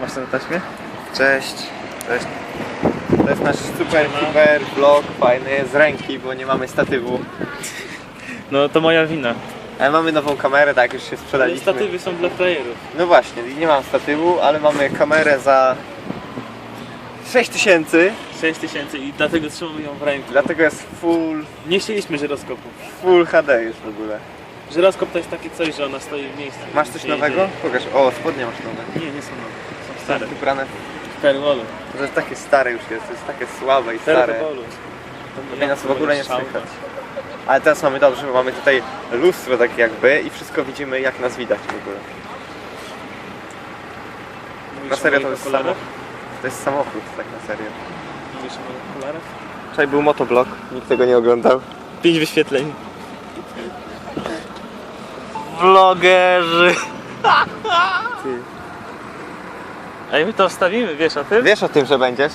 Masz na taśmie? Cześć. Cześć. To jest nasz super, super vlog, fajny, z ręki, bo nie mamy statywu. No to moja wina. Ale mamy nową kamerę, tak, już się Ale sprzedaliśmy. statywy są dla frajerów. No właśnie, nie mam statywu, ale mamy kamerę za 6000, 6 tysięcy i dlatego trzymamy ją w ręku. dlatego jest full, Nie chcieliśmy żyroskopu. full HD już w ogóle. Żyroskop to jest takie coś, że ona stoi w miejscu. Masz coś nowego? Pokaż. O, spodnie masz nowe. Nie, nie są nowe. Stare. Ubrane. W perwolu. To jest takie stare już jest, to jest takie słabe i stare. Perwolu. Nas w ogóle nie słychać. Ale teraz mamy dobrze, bo mamy tutaj lustro takie jakby i wszystko widzimy jak nas widać w ogóle. Na serio to jest samochód. To jest samochód, tak na serio. Mówisz o moich okularach? Wczoraj był motoblog, nikt tego nie oglądał. Pięć wyświetleń. Vlogerzy. Ty. A my to wstawimy, wiesz o tym? Wiesz o tym, że będziesz?